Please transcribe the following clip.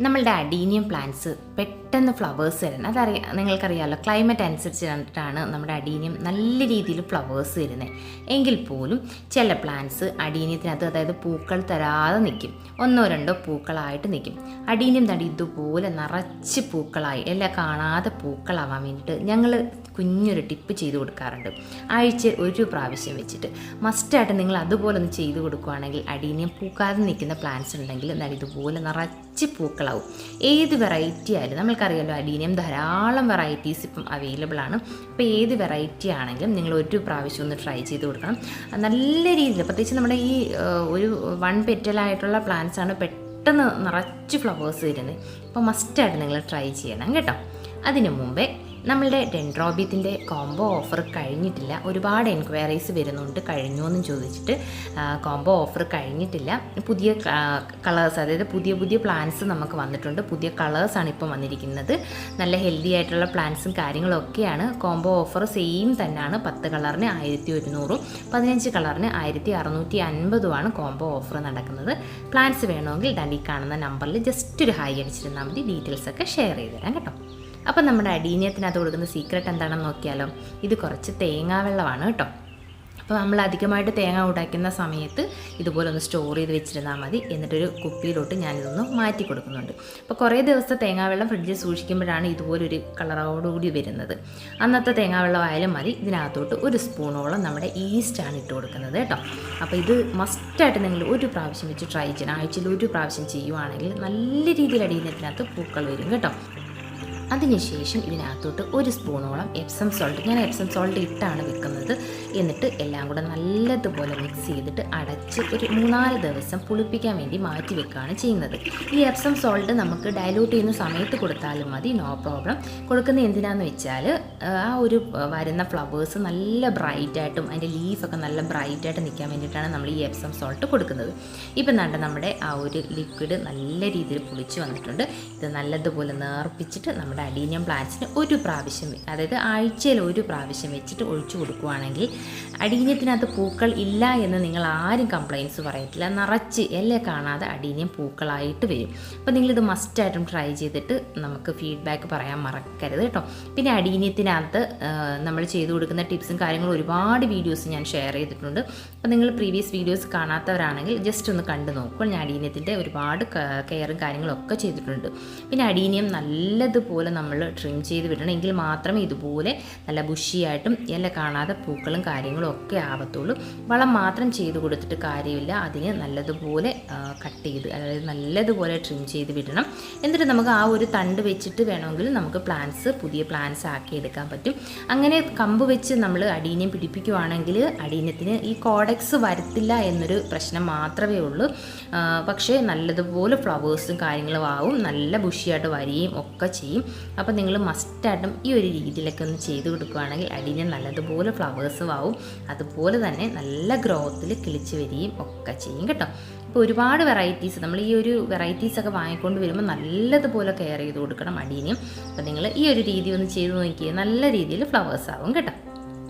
നമ്മളുടെ adenium plants പെട്ടെന്ന് flowers തരുന്നത് അതറിയാം നിങ്ങൾക്കറിയാമല്ലോ ക്ലൈമറ്റ് അനുസരിച്ചിട്ടാണ് നമ്മുടെ അഡീനിയം നല്ല രീതിയിൽ ഫ്ലവേഴ്സ് വരുന്നത് എങ്കിൽ പോലും ചില പ്ലാന്റ്സ് അഡീനിയത്തിനകത്ത് അതായത് പൂക്കൾ തരാതെ നിൽക്കും ഒന്നോ രണ്ടോ പൂക്കളായിട്ട് നിൽക്കും അഡീനിയം തടി ഇതുപോലെ നിറച്ച് പൂക്കളായി എല്ലാം കാണാതെ പൂക്കളാവാൻ വേണ്ടിയിട്ട് ഞങ്ങൾ കുഞ്ഞൊരു ടിപ്പ് ചെയ്ത് കൊടുക്കാറുണ്ട്. ആഴ്ചയിൽ ഒരു പ്രാവശ്യം വെച്ചിട്ട്. മസ്റ്റായിട്ട് നിങ്ങൾ അതുപോലെ ഒന്ന് ചെയ്ത് കൊടുക്കുകയാണെങ്കിൽ അടീനിയം പൂക്കാതെ നിൽക്കുന്ന പ്ലാന്റ്സ് ഉണ്ടെങ്കിൽ എന്നാൽ ഇതുപോലെ നിറച്ച് പൂക്കളാവും ഏത് വെറൈറ്റി ആയാലും നമ്മൾക്കറിയാലോ അലീനിയം ധാരാളം വെറൈറ്റീസ് ഇപ്പം അവൈലബിൾ ആണ്. അപ്പോൾ ഏത് വെറൈറ്റി ആണെങ്കിലും നിങ്ങൾ ഒരു പ്രാവശ്യം ഒന്ന് ട്രൈ ചെയ്ത് കൊടുക്കണം. നല്ല രീതിയിൽ പ്രത്യേകിച്ച് നമ്മുടെ ഈ ഒരു വൺ പെറ്റലായിട്ടുള്ള പ്ലാന്റ്സ് ആണ് പെട്ടെന്ന് നിറച്ച് ഫ്ലവേഴ്സ് വരുന്നത്. അപ്പോൾ മസ്റ്റായിട്ട് നിങ്ങൾ ട്രൈ ചെയ്യണം കേട്ടോ. അതിനു മുമ്പേ നമ്മളുടെ ഡെൻഡ്രോബിയത്തിന്റെ കോംബോ ഓഫർ കഴിഞ്ഞിട്ടില്ല. ഒരുപാട് എൻക്വയറീസ് വരുന്നുണ്ട്. കഴിഞ്ഞു എന്നും ചോദിച്ചിട്ട് കോംബോ ഓഫർ കഴിഞ്ഞിട്ടില്ല. പുതിയ കളേഴ്സ് അതായത് പുതിയ പുതിയ പ്ലാൻസ് നമുക്ക് വന്നിട്ടുണ്ട്. പുതിയ കളേഴ്സാണ് ഇപ്പോൾ വന്നിരിക്കുന്നത്. നല്ല ഹെൽത്തി ആയിട്ടുള്ള പ്ലാൻസും കാര്യങ്ങളൊക്കെയാണ്. കോംബോ ഓഫർ സെയിം തന്നെയാണ്. പത്ത് കളറിന് ആയിരത്തി ഒരുന്നൂറും പതിനഞ്ച് കളറിന് ആയിരത്തി അറുന്നൂറ്റി അൻപതുമാണ് കോംബോ ഓഫർ നടക്കുന്നത്. പ്ലാൻസ് വേണമെങ്കിൽ ഈ കാണുന്ന നമ്പറിൽ ജസ്റ്റ് ഒരു ഹായ് അടിച്ചിരുന്നാൽ മതി. ഡീറ്റെയിൽസ് ഒക്കെ ഷെയർ ചെയ്ത് തരാം കേട്ടോ. അപ്പം നമ്മുടെ അടീനിയത്തിനകത്ത് കൊടുക്കുന്ന സീക്രട്ട് എന്താണെന്ന് നോക്കിയാലോ? ഇത് കുറച്ച് തേങ്ങാ വെള്ളമാണ് കേട്ടോ. അപ്പോൾ നമ്മൾ അധികമായിട്ട് തേങ്ങ ഉണ്ടാക്കുന്ന സമയത്ത് ഇതുപോലെ ഒന്ന് സ്റ്റോർ ചെയ്ത് വെച്ചിരുന്നാൽ മതി. എന്നിട്ടൊരു കുപ്പിയിലോട്ട് ഞാനിതൊന്ന് മാറ്റി കൊടുക്കുന്നുണ്ട്. അപ്പോൾ കുറേ ദിവസത്തെ തേങ്ങാവെള്ളം ഫ്രിഡ്ജിൽ സൂക്ഷിക്കുമ്പോഴാണ് ഇതുപോലൊരു കളറോടുകൂടി വരുന്നത്. അന്നത്തെ തേങ്ങാവെള്ളം ആയാലും മതി. ഇതിനകത്തോട്ട് ഒരു സ്പൂണോളം നമ്മുടെ ഈസ്റ്റാണ് ഇട്ട് കൊടുക്കുന്നത് കേട്ടോ. അപ്പോൾ ഇത് മസ്റ്റായിട്ട് നിങ്ങൾ ഒരു പ്രാവശ്യം വെച്ച് ട്രൈ ചെയ്യണം. ആഴ്ചയിൽ ഒരു പ്രാവശ്യം ചെയ്യുവാണെങ്കിൽ നല്ല രീതിയിൽ അടിയുന്നതിനകത്ത് പൂക്കൾ വരും കേട്ടോ. അതിനുശേഷം ഇതിനകത്തോട്ട് ഒരു സ്പൂണോളം എപ്സം സോൾട്ട് ഞാൻ എപ്സം സോൾട്ട് ഇട്ടാണ് വെക്കുന്നത്. എന്നിട്ട് എല്ലാം കൂടെ നല്ലതുപോലെ മിക്സ് ചെയ്തിട്ട് അടച്ച് ഒരു മൂന്നാൽ ദിവസം പുളിപ്പിക്കാൻ വേണ്ടി മാറ്റി വെക്കുകയാണ് ചെയ്യുന്നത്. ഈ എപ്സം സോൾട്ട് നമുക്ക് ഡയലൂട്ട് ചെയ്യുന്ന സമയത്ത് കൊടുത്താലും മതി നോ പ്രോബ്ലം കൊടുക്കുന്നത് എന്തിനാന്ന് വെച്ചാൽ ആ ഒരു വരുന്ന ഫ്ലവേഴ്സ് നല്ല ബ്രൈറ്റായിട്ടും അതിന്റെ ലീഫൊക്കെ നല്ല ബ്രൈറ്റായിട്ട് നിൽക്കാൻ വേണ്ടിയിട്ടാണ് നമ്മൾ ഈ എപ്സം സോൾട്ട് കൊടുക്കുന്നത്. ഇപ്പം നല്ല നമ്മുടെ ആ ഒരു ലിക്വിഡ് നല്ല രീതിയിൽ പുളിച്ച് വന്നിട്ടുണ്ട്. ഇത് നല്ലതുപോലെ നേർപ്പിച്ചിട്ട് നമ്മുടെ അഡീനിയം പ്ലാന്റ്സിന് ഒരു പ്രാവശ്യം അതായത് ആഴ്ചയിൽ ഒരു പ്രാവശ്യം വെച്ചിട്ട് ഒഴിച്ചു കൊടുക്കുകയാണെങ്കിൽ അഡീനിയത്തിനകത്ത് പൂക്കൾ ഇല്ല എന്ന് നിങ്ങൾ ആരും കംപ്ലയിൻസ് പറയത്തില്ല. നിറച്ച് എല്ലാം കാണാതെ അഡീനിയം പൂക്കളായിട്ട് വരും. അപ്പോൾ നിങ്ങളിത് മസ്റ്റായിട്ടും ട്രൈ ചെയ്തിട്ട് നമുക്ക് ഫീഡ്ബാക്ക് പറയാൻ മറക്കരുത് കേട്ടോ. പിന്നെ അഡീനിയത്തിനകത്ത് നമ്മൾ ചെയ്തു കൊടുക്കുന്ന ടിപ്സും കാര്യങ്ങളും ഒരുപാട് വീഡിയോസ് ഞാൻ ഷെയർ ചെയ്തിട്ടുണ്ട്. അപ്പോൾ നിങ്ങൾ പ്രീവിയസ് വീഡിയോസ് കാണാത്തവരാണെങ്കിൽ ജസ്റ്റ് ഒന്ന് കണ്ടു നോക്കുമ്പോൾ ഞാൻ അഡീനിയത്തിന്റെ ഒരുപാട് കെയറും കാര്യങ്ങളും ഒക്കെ ചെയ്തിട്ടുണ്ട്. പിന്നെ അഡീനിയം നല്ലതുപോലെ നമ്മൾ ട്രിം ചെയ്ത് വിടണം. എങ്കിൽ മാത്രമേ ഇതുപോലെ നല്ല ബുഷിയായിട്ടും നല്ല കാണാതെ പൂക്കളും കാര്യങ്ങളും ഒക്കെ ആവത്തുള്ളൂ. വളം മാത്രം ചെയ്ത് കൊടുത്തിട്ട് കാര്യമില്ല. അതിന് നല്ലതുപോലെ കട്ട് ചെയ്ത് അതായത് നല്ലതുപോലെ ട്രിം ചെയ്ത് വിടണം. എന്നിട്ട് നമുക്ക് ആ ഒരു തണ്ട് വെച്ചിട്ട് വേണമെങ്കിൽ നമുക്ക് പ്ലാന്റ്സ് പുതിയ പ്ലാന്റ്സ് ആക്കി എടുക്കാൻ പറ്റും. അങ്ങനെ കമ്പ് വെച്ച് നമ്മൾ അടീനം പിടിപ്പിക്കുവാണെങ്കിൽ അടീനത്തിന് ഈ കോഡക്സ് വരത്തില്ല എന്നൊരു പ്രശ്നം മാത്രമേ ഉള്ളൂ. പക്ഷേ നല്ലതുപോലെ ഫ്ലവേഴ്സും കാര്യങ്ങളും ആവും. നല്ല ബുഷിയായിട്ട് വരികയും ഒക്കെ ചെയ്യും. അപ്പോൾ നിങ്ങൾ മസ്റ്റായിട്ടും ഈ ഒരു രീതിയിലൊക്കെ ഒന്ന് ചെയ്ത് കൊടുക്കുകയാണെങ്കിൽ അടിയിൽ നല്ലതുപോലെ ഫ്ലവേഴ്സും ആവും. അതുപോലെ തന്നെ നല്ല ഗ്രോത്തിൽ കിളിച്ച് വരികയും ഒക്കെ ചെയ്യും കേട്ടോ. ഇപ്പോൾ ഒരുപാട് വെറൈറ്റീസ് നമ്മൾ ഈ ഒരു വെറൈറ്റീസ് ഒക്കെ വാങ്ങിക്കൊണ്ട് വരുമ്പോൾ നല്ലതുപോലെ കെയർ ചെയ്ത് കൊടുക്കണം അടീനിയം അപ്പോൾ നിങ്ങൾ ഈ ഒരു രീതി ഒന്ന് ചെയ്ത് നോക്കിയാൽ നല്ല രീതിയിൽ ഫ്ലവേഴ്സ് ആവും കേട്ടോ.